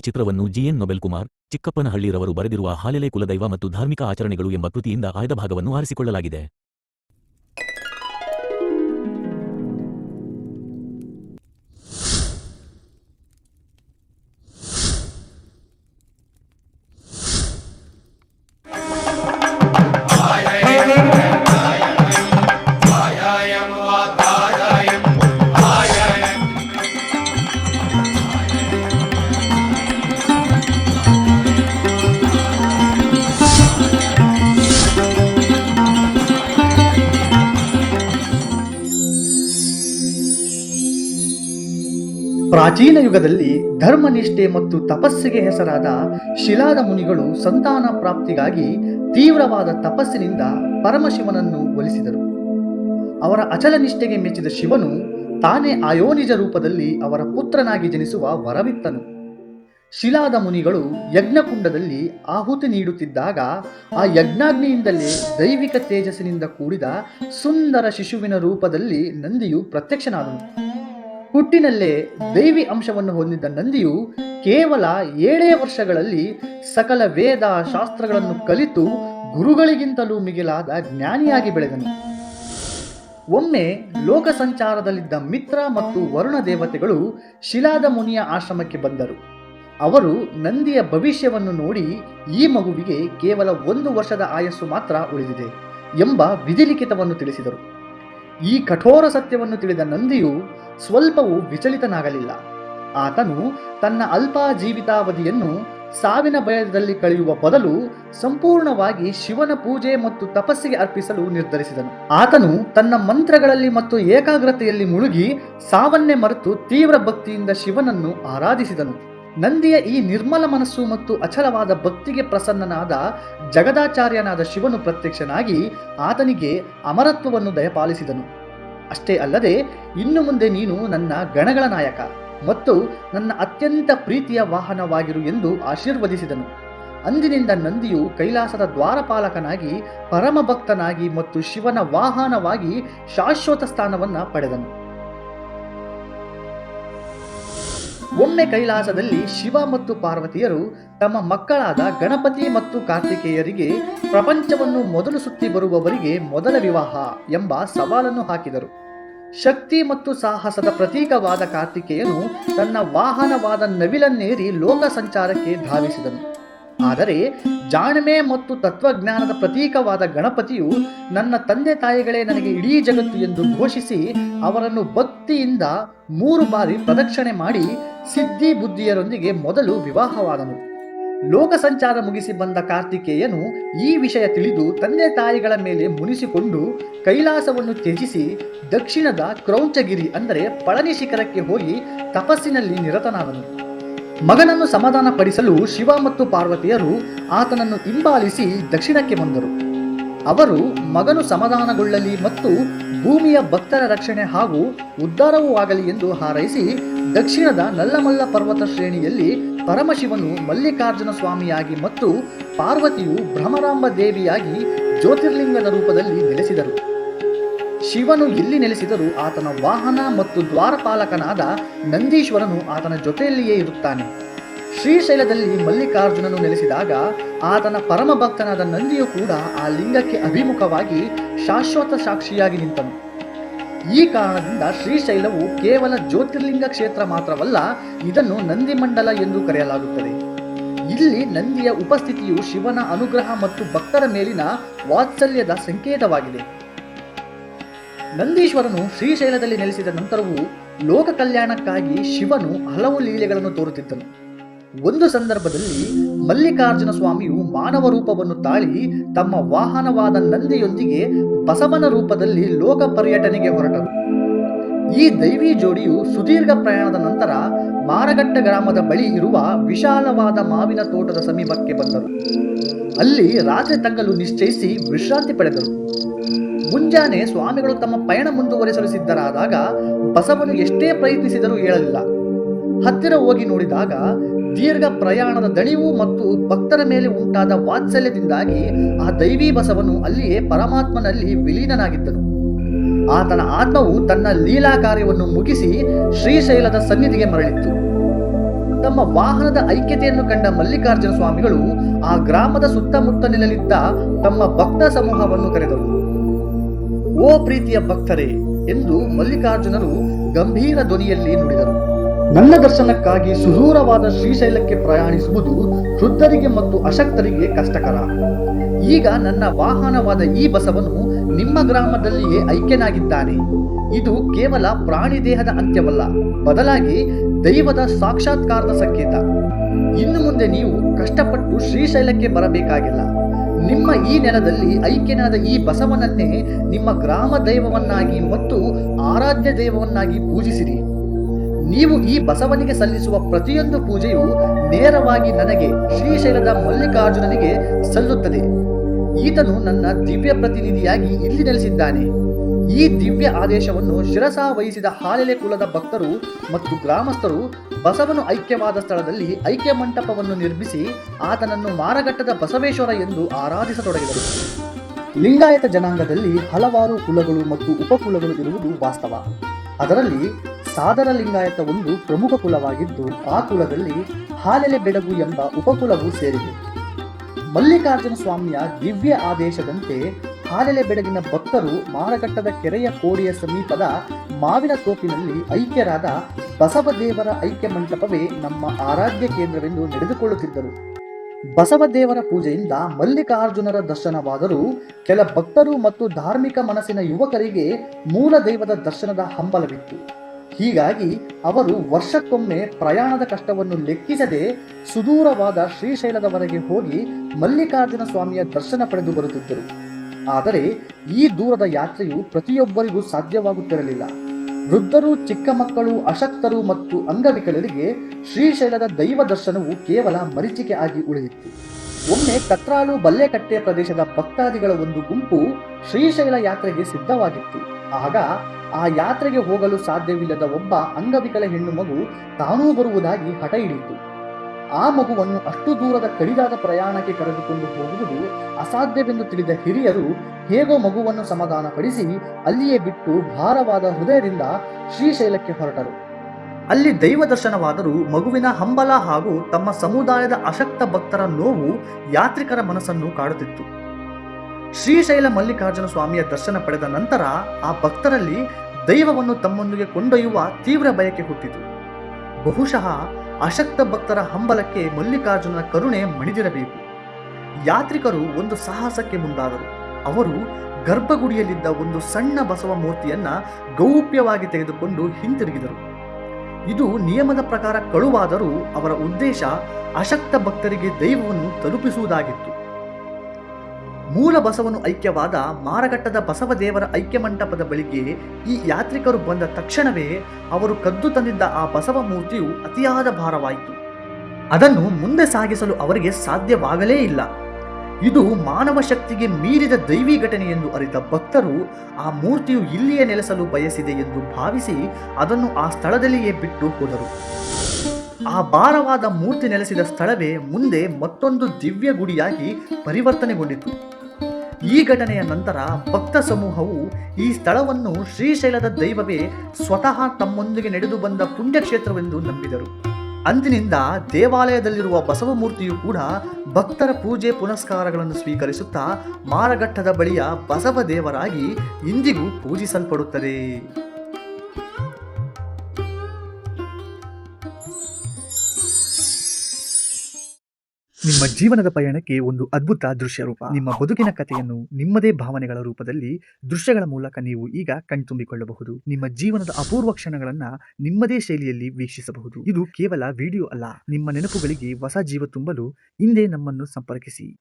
ಚಿತ್ರವನ್ನು GN Nobel Kumar ಚಿಕ್ಕಪ್ಪನಹಳ್ಳಿರವರು ಬರೆದಿರುವ ಹಾಲೆಲೆ ಕುಲದೈವ ಮತ್ತು ಧಾರ್ಮಿಕ ಆಚರಣೆಗಳು ಎಂಬ ಕೃತಿಯಿಂದ ಆಯ್ದ ಭಾಗವನ್ನು ಆರಿಸಿಕೊಳ್ಳಲಾಗಿದೆ. ಪ್ರಾಚೀನ ಯುಗದಲ್ಲಿ ಧರ್ಮನಿಷ್ಠೆ ಮತ್ತು ತಪಸ್ಸಿಗೆ ಹೆಸರಾದ ಶಿಲಾದ ಮುನಿಗಳು ಸಂತಾನ ಪ್ರಾಪ್ತಿಗಾಗಿ ತೀವ್ರವಾದ ತಪಸ್ಸಿನಿಂದ ಪರಮಶಿವನನ್ನು ಒಲಿಸಿದರು. ಅವರ ಅಚಲ ನಿಷ್ಠೆಗೆ ಮೆಚ್ಚಿದ ಶಿವನು ತಾನೇ ಆಯೋನಿಜ ರೂಪದಲ್ಲಿ ಅವರ ಪುತ್ರನಾಗಿ ಜನಿಸುವ ವರವಿತ್ತನು. ಶಿಲಾದ ಮುನಿಗಳು ಯಜ್ಞಕುಂಡದಲ್ಲಿ ಆಹುತಿ ನೀಡುತ್ತಿದ್ದಾಗ ಆ ಯಜ್ಞಾಗ್ನಿಯಿಂದಲೇ ದೈವಿಕ ತೇಜಸ್ಸಿನಿಂದ ಕೂಡಿದ ಸುಂದರ ಶಿಶುವಿನ ರೂಪದಲ್ಲಿ ನಂದಿಯು ಪ್ರತ್ಯಕ್ಷನಾದನು. ಹುಟ್ಟಿನಲ್ಲೇ ದೈವಿ ಅಂಶವನ್ನು ಹೊಂದಿದ್ದ ನಂದಿಯು ಕೇವಲ ಏಳೇ ವರ್ಷಗಳಲ್ಲಿ ಸಕಲ ವೇದ ಶಾಸ್ತ್ರಗಳನ್ನು ಕಲಿತು ಗುರುಗಳಿಗಿಂತಲೂ ಮಿಗಿಲಾದ ಜ್ಞಾನಿಯಾಗಿ ಬೆಳೆದನು. ಒಮ್ಮೆ ಲೋಕ ಸಂಚಾರದಲ್ಲಿದ್ದ ಮಿತ್ರ ಮತ್ತು ವರುಣ ದೇವತೆಗಳು ಶಿಲಾದ ಮುನಿಯ ಆಶ್ರಮಕ್ಕೆ ಬಂದರು. ಅವರು ನಂದಿಯ ಭವಿಷ್ಯವನ್ನು ನೋಡಿ ಈ ಮಗುವಿಗೆ ಕೇವಲ ಒಂದು ವರ್ಷದ ಆಯಸ್ಸು ಮಾತ್ರ ಉಳಿದಿದೆ ಎಂಬ ವಿಧಿಲಿಖಿತವನ್ನು ತಿಳಿಸಿದರು. ಈ ಕಠೋರ ಸತ್ಯವನ್ನು ತಿಳಿದ ನಂದಿಯು ಸ್ವಲ್ಪವೂ ವಿಚಲಿತನಾಗಲಿಲ್ಲ. ಆತನು ತನ್ನ ಅಲ್ಪ ಜೀವಿತಾವಧಿಯನ್ನು ಸಾವಿನ ಭಯದಲ್ಲಿ ಕಳೆಯುವ ಬದಲು ಸಂಪೂರ್ಣವಾಗಿ ಶಿವನ ಪೂಜೆ ಮತ್ತು ತಪಸ್ಸಿಗೆ ಅರ್ಪಿಸಲು ನಿರ್ಧರಿಸಿದನು. ಆತನು ತನ್ನ ಮಂತ್ರಗಳಲ್ಲಿ ಮತ್ತು ಏಕಾಗ್ರತೆಯಲ್ಲಿ ಮುಳುಗಿ ಸಾವನ್ನೇ ಮರೆತು ತೀವ್ರ ಭಕ್ತಿಯಿಂದ ಶಿವನನ್ನು ಆರಾಧಿಸಿದನು. ನಂದಿಯ ಈ ನಿರ್ಮಲ ಮನಸ್ಸು ಮತ್ತು ಅಚಲವಾದ ಭಕ್ತಿಗೆ ಪ್ರಸನ್ನನಾದ ಜಗದಾಚಾರ್ಯನಾದ ಶಿವನು ಪ್ರತ್ಯಕ್ಷನಾಗಿ ಆತನಿಗೆ ಅಮರತ್ವವನ್ನು ದಯಪಾಲಿಸಿದನು. ಅಷ್ಟೇ ಅಲ್ಲದೆ ಇನ್ನು ಮುಂದೆ ನೀನು ನನ್ನ ಗಣಗಳ ನಾಯಕ ಮತ್ತು ನನ್ನ ಅತ್ಯಂತ ಪ್ರೀತಿಯ ವಾಹನವಾಗಿರು ಎಂದು ಆಶೀರ್ವದಿಸಿದನು. ಅಂದಿನಿಂದ ನಂದಿಯು ಕೈಲಾಸದ ದ್ವಾರಪಾಲಕನಾಗಿ, ಪರಮಭಕ್ತನಾಗಿ ಮತ್ತು ಶಿವನ ವಾಹನವಾಗಿ ಶಾಶ್ವತ ಸ್ಥಾನವನ್ನು ಪಡೆದನು. ಒಮ್ಮೆ ಕೈಲಾಸದಲ್ಲಿ ಶಿವ ಮತ್ತು ಪಾರ್ವತಿಯರು ತಮ್ಮ ಮಕ್ಕಳಾದ ಗಣಪತಿ ಮತ್ತು ಕಾರ್ತಿಕೇಯರಿಗೆ ಪ್ರಪಂಚವನ್ನು ಮೊದಲು ಸುತ್ತಿ ಬರುವವರಿಗೆ ಮೊದಲ ವಿವಾಹ ಎಂಬ ಸವಾಲನ್ನು ಹಾಕಿದರು. ಶಕ್ತಿ ಮತ್ತು ಸಾಹಸದ ಪ್ರತೀಕವಾದ ಕಾರ್ತಿಕೇಯನು ತನ್ನ ವಾಹನವಾದ ನವಿಲನ್ನೇರಿ ಲೋಕ ಸಂಚಾರಕ್ಕೆ ಧಾವಿಸಿದನು. ಆದರೆ ಜಾಣ್ಮೆ ಮತ್ತು ತತ್ವಜ್ಞಾನದ ಪ್ರತೀಕವಾದ ಗಣಪತಿಯು ನನ್ನ ತಂದೆ ತಾಯಿಗಳೇ ನನಗೆ ಇಡೀ ಜಗತ್ತು ಎಂದು ಘೋಷಿಸಿ ಅವರನ್ನು ಭಕ್ತಿಯಿಂದ ಮೂರು ಬಾರಿ ಪ್ರದಕ್ಷಿಣೆ ಮಾಡಿ ಸಿದ್ಧಿ ಬುದ್ಧಿಯರೊಂದಿಗೆ ಮೊದಲು ವಿವಾಹವಾದನು. ಲೋಕ ಸಂಚಾರ ಮುಗಿಸಿ ಬಂದ ಕಾರ್ತಿಕೇಯನು ಈ ವಿಷಯ ತಿಳಿದು ತಂದೆ ತಾಯಿಗಳ ಮೇಲೆ ಮುನಿಸಿಕೊಂಡು ಕೈಲಾಸವನ್ನು ತ್ಯಜಿಸಿ ದಕ್ಷಿಣದ ಕ್ರೌಂಚಗಿರಿ ಅಂದರೆ ಪಳನಿ ಶಿಖರಕ್ಕೆ ಹೋಗಿ ತಪಸ್ಸಿನಲ್ಲಿ ನಿರತನಾದನು. ಮಗನನ್ನು ಸಮಾಧಾನ ಪಡಿಸಲು ಶಿವ ಮತ್ತು ಪಾರ್ವತಿಯರು ಆತನನ್ನು ಹಿಂಬಾಲಿಸಿ ದಕ್ಷಿಣಕ್ಕೆ ಬಂದರು. ಅವರು ಮಗನು ಸಮಾಧಾನಗೊಳ್ಳಲಿ ಮತ್ತು ಭೂಮಿಯ ಭಕ್ತರ ರಕ್ಷಣೆ ಹಾಗೂ ಉದ್ಧಾರವೂ ಆಗಲಿ ಎಂದು ಹಾರೈಸಿ ದಕ್ಷಿಣದ ನಲ್ಲಮಲ್ಲ ಪರ್ವತ ಶ್ರೇಣಿಯಲ್ಲಿ ಪರಮಶಿವನು ಮಲ್ಲಿಕಾರ್ಜುನ ಸ್ವಾಮಿಯಾಗಿ ಮತ್ತು ಪಾರ್ವತಿಯು ಭ್ರಮರಾಂಬ ದೇವಿಯಾಗಿ ಜ್ಯೋತಿರ್ಲಿಂಗದ ರೂಪದಲ್ಲಿ ನೆಲೆಸಿದರು. ಶಿವನು ಎಲ್ಲಿ ನೆಲೆಸಿದರೂ ಆತನ ವಾಹನ ಮತ್ತು ದ್ವಾರಪಾಲಕನಾದ ನಂದೀಶ್ವರನು ಆತನ ಜೊತೆಯಲ್ಲಿಯೇ ಇರುತ್ತಾನೆ. ಶ್ರೀಶೈಲದಲ್ಲಿ ಮಲ್ಲಿಕಾರ್ಜುನನು ನೆಲೆಸಿದಾಗ ಆತನ ಪರಮ ಭಕ್ತನಾದ ನಂದಿಯು ಕೂಡ ಆ ಲಿಂಗಕ್ಕೆ ಅಭಿಮುಖವಾಗಿ ಶಾಶ್ವತ ಸಾಕ್ಷಿಯಾಗಿ ನಿಂತನು. ಈ ಕಾರಣದಿಂದ ಶ್ರೀಶೈಲವು ಕೇವಲ ಜ್ಯೋತಿರ್ಲಿಂಗ ಕ್ಷೇತ್ರ ಮಾತ್ರವಲ್ಲ, ಇದನ್ನು ನಂದಿಮಂಡಲ ಎಂದು ಕರೆಯಲಾಗುತ್ತದೆ. ಇಲ್ಲಿ ನಂದಿಯ ಉಪಸ್ಥಿತಿಯು ಶಿವನ ಅನುಗ್ರಹ ಮತ್ತು ಭಕ್ತರ ಮೇಲಿನ ವಾತ್ಸಲ್ಯದ ಸಂಕೇತವಾಗಿದೆ. ನಂದೀಶ್ವರನು ಶ್ರೀಶೈಲದಲ್ಲಿ ನೆಲೆಸಿದ ನಂತರವೂ ಲೋಕ ಕಲ್ಯಾಣಕ್ಕಾಗಿ ಶಿವನು ಹಲವು ಲೀಲೆಗಳನ್ನು ತೋರುತ್ತಿದ್ದನು. ಒಂದು ಸಂದರ್ಭದಲ್ಲಿ ಮಲ್ಲಿಕಾರ್ಜುನ ಸ್ವಾಮಿಯು ಮಾನವ ರೂಪವನ್ನು ತಾಳಿ ತಮ್ಮ ವಾಹನವಾದ ನಂದಿಯೊಂದಿಗೆ ಬಸವನ ರೂಪದಲ್ಲಿ ಲೋಕ ಪರ್ಯಟನೆಗೆ ಹೊರಟರು. ಈ ದೈವಿ ಜೋಡಿಯು ಸುದೀರ್ಘ ಪ್ರಯಾಣದ ನಂತರ ಮಾರಗಟ್ಟ ಗ್ರಾಮದ ಬಳಿ ಇರುವ ವಿಶಾಲವಾದ ಮಾವಿನ ತೋಟದ ಸಮೀಪಕ್ಕೆ ಬಂದರು. ಅಲ್ಲಿ ರಾತ್ರಿ ತಂಗಲು ನಿಶ್ಚಯಿಸಿ ವಿಶ್ರಾಂತಿ ಪಡೆದರು. ಮುಂಜಾನೆ ಸ್ವಾಮಿಗಳು ತಮ್ಮ ಪಯಣ ಮುಂದುವರಿಸಲು ಸಿದ್ಧರಾದಾಗ ಬಸವನು ಎಷ್ಟೇ ಪ್ರಯತ್ನಿಸಿದರೂ ಹೇಳಲಿಲ್ಲ ಹತ್ತಿರ ಹೋಗಿ ನೋಡಿದಾಗ ದೀರ್ಘ ಪ್ರಯಾಣದ ದಣಿವು ಮತ್ತು ಭಕ್ತರ ಮೇಲೆ ಉಂಟಾದ ವಾತ್ಸಲ್ಯದಿಂದಾಗಿ ಆ ದೈವಿ ಬಸವನು ಅಲ್ಲಿಯೇ ಪರಮಾತ್ಮನಲ್ಲಿ ವಿಲೀನನಾಗಿದ್ದನು. ಆತನ ಆತ್ಮವು ತನ್ನ ಲೀಲಾ ಕಾರ್ಯವನ್ನು ಮುಗಿಸಿ ಶ್ರೀಶೈಲದ ಸನ್ನಿಧಿಗೆ ಮರಳಿತ್ತು. ತಮ್ಮ ವಾಹನದ ಐಕ್ಯತೆಯನ್ನು ಕಂಡ ಮಲ್ಲಿಕಾರ್ಜುನ ಸ್ವಾಮಿಗಳು ಆ ಗ್ರಾಮದ ಸುತ್ತಮುತ್ತಲಿನಲ್ಲಿದ್ದ ತಮ್ಮ ಭಕ್ತ ಸಮೂಹವನ್ನು ಕರೆದರು. ಓ ಪ್ರೀತಿಯ ಭಕ್ತರೇ ಎಂದು ಮಲ್ಲಿಕಾರ್ಜುನರು ಗಂಭೀರ ಧ್ವನಿಯಲ್ಲಿ ನುಡಿದರು. ನನ್ನ ದರ್ಶನಕ್ಕಾಗಿ ಸುದೂರವಾದ ಶ್ರೀಶೈಲಕ್ಕೆ ಪ್ರಯಾಣಿಸುವುದು ವೃದ್ಧರಿಗೆ ಮತ್ತು ಅಶಕ್ತರಿಗೆ ಕಷ್ಟಕರ. ಈಗ ನನ್ನ ವಾಹನವಾದ ಈ ಬಸವನು ನಿಮ್ಮ ಗ್ರಾಮದಲ್ಲಿಯೇ ಐಕ್ಯನಾಗಿದ್ದಾನೆ. ಇದು ಕೇವಲ ಪ್ರಾಣಿ ದೇಹದ ಅಂತ್ಯವಲ್ಲ, ಬದಲಾಗಿ ದೈವದ ಸಾಕ್ಷಾತ್ಕಾರದ ಸಂಕೇತ. ಇನ್ನು ಮುಂದೆ ನೀವು ಕಷ್ಟಪಟ್ಟು ಶ್ರೀಶೈಲಕ್ಕೆ ಬರಬೇಕಾಗಿಲ್ಲ. ನಿಮ್ಮ ಈ ನೆಲದಲ್ಲಿ ಐಕ್ಯನಾದ ಈ ಬಸವನನ್ನೇ ನಿಮ್ಮ ಗ್ರಾಮ ದೈವವನ್ನಾಗಿ ಮತ್ತು ಆರಾಧ್ಯ ದೈವವನ್ನಾಗಿ ಪೂಜಿಸಿರಿ. ನೀವು ಈ ಬಸವನಿಗೆ ಸಲ್ಲಿಸುವ ಪ್ರತಿಯೊಂದು ಪೂಜೆಯು ನೇರವಾಗಿ ನನಗೆ ಶ್ರೀಶೈಲದ ಮಲ್ಲಿಕಾರ್ಜುನನಿಗೆ ಸಲ್ಲುತ್ತದೆ. ಈತನು ನನ್ನ ದಿವ್ಯ ಪ್ರತಿನಿಧಿಯಾಗಿ ಇಲ್ಲಿ ನೆಲೆಸಿದ್ದಾನೆ. ಈ ದಿವ್ಯ ಆದೇಶವನ್ನು ಶಿರಸ ವಹಿಸಿದ ಹಾಲೆಲೆ ಕುಲದ ಭಕ್ತರು ಮತ್ತು ಗ್ರಾಮಸ್ಥರು ಬಸವನು ಐಕ್ಯವಾದ ಸ್ಥಳದಲ್ಲಿ ಐಕ್ಯ ಮಂಟಪವನ್ನು ನಿರ್ಮಿಸಿ ಆತನನ್ನು ಮಾರಘಟ್ಟದ ಬಸವೇಶ್ವರ ಎಂದು ಆರಾಧಿಸತೊಡಗಿದರು. ಲಿಂಗಾಯತ ಜನಾಂಗದಲ್ಲಿ ಹಲವಾರು ಕುಲಗಳು ಮತ್ತು ಉಪಕುಲಗಳು ಇರುವುದು ವಾಸ್ತವ. ಅದರಲ್ಲಿ ಸಾದರ ಲಿಂಗಾಯತ ಒಂದು ಪ್ರಮುಖ ಕುಲವಾಗಿದ್ದು, ಆ ಕುಲದಲ್ಲಿ ಹಾಲೆಲೆ ಬೆಡಗು ಎಂಬ ಉಪಕುಲವು ಸೇರಿದೆ. ಮಲ್ಲಿಕಾರ್ಜುನ ಸ್ವಾಮಿಯ ದಿವ್ಯ ಆದೇಶದಂತೆ ಹಾಲೆಲೆ ಬೆಡಗಿನ ಭಕ್ತರು ಮಾರಕಟ್ಟದ ಕೆರೆಯ ಕೋಡಿಯ ಸಮೀಪದ ಮಾವಿನ ತೋಪಿನಲ್ಲಿ ಐಕ್ಯರಾದ ಬಸವದೇವರ ಐಕ್ಯ ಮಂಟಪವೇ ನಮ್ಮ ಆರಾಧ್ಯ ಕೇಂದ್ರವೆಂದು ನಡೆದುಕೊಳ್ಳುತ್ತಿದ್ದರು. ಬಸವದೇವರ ಪೂಜೆಯಿಂದ ಮಲ್ಲಿಕಾರ್ಜುನರ ದರ್ಶನವಾದರೂ ಕೆಲ ಭಕ್ತರು ಮತ್ತು ಧಾರ್ಮಿಕ ಮನಸ್ಸಿನ ಯುವಕರಿಗೆ ಮೂಲ ದೈವದ ದರ್ಶನದ ಹಂಬಲವಿತ್ತು. ಹೀಗಾಗಿ ಅವರು ವರ್ಷಕ್ಕೊಮ್ಮೆ ಪ್ರಯಾಣದ ಕಷ್ಟವನ್ನು ಲೆಕ್ಕಿಸದೆ ಸುದೂರವಾದ ಶ್ರೀಶೈಲದವರೆಗೆ ಹೋಗಿ ಮಲ್ಲಿಕಾರ್ಜುನ ಸ್ವಾಮಿಯ ದರ್ಶನ ಪಡೆದು ಬರುತ್ತಿದ್ದರು. ಆದರೆ ಈ ದೂರದ ಯಾತ್ರೆಯು ಪ್ರತಿಯೊಬ್ಬರಿಗೂ ಸಾಧ್ಯವಾಗುತ್ತಿರಲಿಲ್ಲ. ವೃದ್ಧರು, ಚಿಕ್ಕ ಮಕ್ಕಳು, ಅಶಕ್ತರು ಮತ್ತು ಅಂಗವಿಕಲರಿಗೆ ಶ್ರೀಶೈಲದ ದೈವ ದರ್ಶನವು ಕೇವಲ ಮರೀಚಿಕೆ ಆಗಿ ಉಳಿದಿತ್ತು. ಒಮ್ಮೆ ಕತ್ರಾಳು ಬಲ್ಲೆಕಟ್ಟೆ ಪ್ರದೇಶದ ಭಕ್ತಾದಿಗಳ ಒಂದು ಗುಂಪು ಶ್ರೀಶೈಲ ಯಾತ್ರೆಗೆ ಸಿದ್ಧವಾಗಿತ್ತು. ಆಗ ಆ ಯಾತ್ರೆಗೆ ಹೋಗಲು ಸಾಧ್ಯವಿಲ್ಲದ ಒಬ್ಬ ಅಂಗವಿಕಲ ಹೆಣ್ಣು ಮಗು ತಾನೂ ಬರುವುದಾಗಿ ಹಠ ಹಿಡಿಯಿತು. ಆ ಮಗುವನ್ನು ಅಷ್ಟು ದೂರದ ಕಡಿದಾದ ಪ್ರಯಾಣಕ್ಕೆ ಕರೆದುಕೊಂಡು ಹೋಗುವುದು ಅಸಾಧ್ಯವೆಂದು ತಿಳಿದ ಹಿರಿಯರು ಹೇಗೋ ಮಗುವನ್ನು ಸಮಾಧಾನಪಡಿಸಿ ಅಲ್ಲಿಯೇ ಬಿಟ್ಟು ಭಾರವಾದ ಹೃದಯದಿಂದ ಶ್ರೀಶೈಲಕ್ಕೆ ಹೊರಟರು. ಅಲ್ಲಿ ದೈವ ದರ್ಶನವಾದರೂ ಮಗುವಿನ ಹಂಬಲ ಹಾಗೂ ತಮ್ಮ ಸಮುದಾಯದ ಅಶಕ್ತ ಭಕ್ತರ ನೋವು ಯಾತ್ರಿಕರ ಮನಸ್ಸನ್ನು ಕಾಡುತ್ತಿತ್ತು. ಶ್ರೀಶೈಲ ಮಲ್ಲಿಕಾರ್ಜುನ ಸ್ವಾಮಿಯ ದರ್ಶನ ಪಡೆದ ನಂತರ ಆ ಭಕ್ತರಲ್ಲಿ ದೈವವನ್ನು ತಮ್ಮೊಂದಿಗೆ ಕೊಂಡೊಯ್ಯುವ ತೀವ್ರ ಬಯಕೆ ಹುಟ್ಟಿತು. ಬಹುಶಃ ಅಶಕ್ತ ಭಕ್ತರ ಹಂಬಲಕ್ಕೆ ಮಲ್ಲಿಕಾರ್ಜುನನ ಕರುಣೆ ಮಣಿದಿರಬೇಕು. ಯಾತ್ರಿಕರು ಒಂದು ಸಾಹಸಕ್ಕೆ ಮುಂದಾದರು. ಅವರು ಗರ್ಭಗುಡಿಯಲ್ಲಿದ್ದ ಒಂದು ಸಣ್ಣ ಬಸವ ಮೂರ್ತಿಯನ್ನ ಗೌಪ್ಯವಾಗಿ ತೆಗೆದುಕೊಂಡು ಹಿಂತಿರುಗಿದರು. ಇದು ನಿಯಮದ ಪ್ರಕಾರ ಕಳುವಾದರೂ ಅವರ ಉದ್ದೇಶ ಅಶಕ್ತ ಭಕ್ತರಿಗೆ ದೈವವನ್ನು ತಲುಪಿಸುವುದಾಗಿತ್ತು. ಮೂಲ ಬಸವನು ಐಕ್ಯವಾದ ಮಾರಘಟ್ಟದ ಬಸವದೇವರ ಐಕ್ಯ ಮಂಟಪದ ಬಳಿಗೆ ಈ ಯಾತ್ರಿಕರು ಬಂದ ತಕ್ಷಣವೇ ಅವರು ಕದ್ದು ತಂದಿದ್ದ ಆ ಬಸವ ಮೂರ್ತಿಯು ಅತಿಯಾದ ಭಾರವಾಯಿತು. ಅದನ್ನು ಮುಂದೆ ಸಾಗಿಸಲು ಅವರಿಗೆ ಸಾಧ್ಯವಾಗಲೇ ಇಲ್ಲ. ಇದು ಮಾನವ ಶಕ್ತಿಗೆ ಮೀರಿದ ದೈವಿ ಘಟನೆ ಎಂದು ಅರಿತ ಭಕ್ತರು ಆ ಮೂರ್ತಿಯು ಇಲ್ಲಿಯೇ ನೆಲೆಸಲು ಬಯಸಿದೆ ಎಂದು ಭಾವಿಸಿ ಅದನ್ನು ಆ ಸ್ಥಳದಲ್ಲಿಯೇ ಬಿಟ್ಟು ಹೋದರು. ಆ ಭಾರವಾದ ಮೂರ್ತಿ ನೆಲೆಸಿದ ಸ್ಥಳವೇ ಮುಂದೆ ಮತ್ತೊಂದು ದಿವ್ಯ ಗುಡಿಯಾಗಿ ಪರಿವರ್ತನೆಗೊಂಡಿತು. ಈ ಘಟನೆಯ ನಂತರ ಭಕ್ತ ಸಮೂಹವು ಈ ಸ್ಥಳವನ್ನು ಶ್ರೀಶೈಲದ ದೈವವೇ ಸ್ವತಃ ತಮ್ಮೊಂದಿಗೆ ನಡೆದು ಬಂದ ಪುಣ್ಯಕ್ಷೇತ್ರವೆಂದು ನಂಬಿದರು. ಅಂದಿನಿಂದ ದೇವಾಲಯದಲ್ಲಿರುವ ಬಸವ ಮೂರ್ತಿಯು ಕೂಡ ಭಕ್ತರ ಪೂಜೆ ಪುನಸ್ಕಾರಗಳನ್ನು ಸ್ವೀಕರಿಸುತ್ತಾ ಮಾರಘಟ್ಟದ ಬಳಿಯ ಬಸವ ದೇವರಾಗಿ ಇಂದಿಗೂ ಪೂಜಿಸಲ್ಪಡುತ್ತದೆ. ನಿಮ್ಮ ಜೀವನದ ಪಯಣಕ್ಕೆ ಒಂದು ಅದ್ಭುತ ದೃಶ್ಯ ರೂಪ. ನಿಮ್ಮ ಬದುಕಿನ ಕಥೆಯನ್ನು ನಿಮ್ಮದೇ ಭಾವನೆಗಳ ರೂಪದಲ್ಲಿ ದೃಶ್ಯಗಳ ಮೂಲಕ ನೀವು ಈಗ ಕಣ್ತುಂಬಿಕೊಳ್ಳಬಹುದು. ನಿಮ್ಮ ಜೀವನದ ಅಪೂರ್ವ ಕ್ಷಣಗಳನ್ನ ನಿಮ್ಮದೇ ಶೈಲಿಯಲ್ಲಿ ವೀಕ್ಷಿಸಬಹುದು. ಇದು ಕೇವಲ ವಿಡಿಯೋ ಅಲ್ಲ. ನಿಮ್ಮ ನೆನಪುಗಳಿಗೆ ಹೊಸ ಜೀವ ತುಂಬಲು ಹಿಂದೆ ನಮ್ಮನ್ನು ಸಂಪರ್ಕಿಸಿ.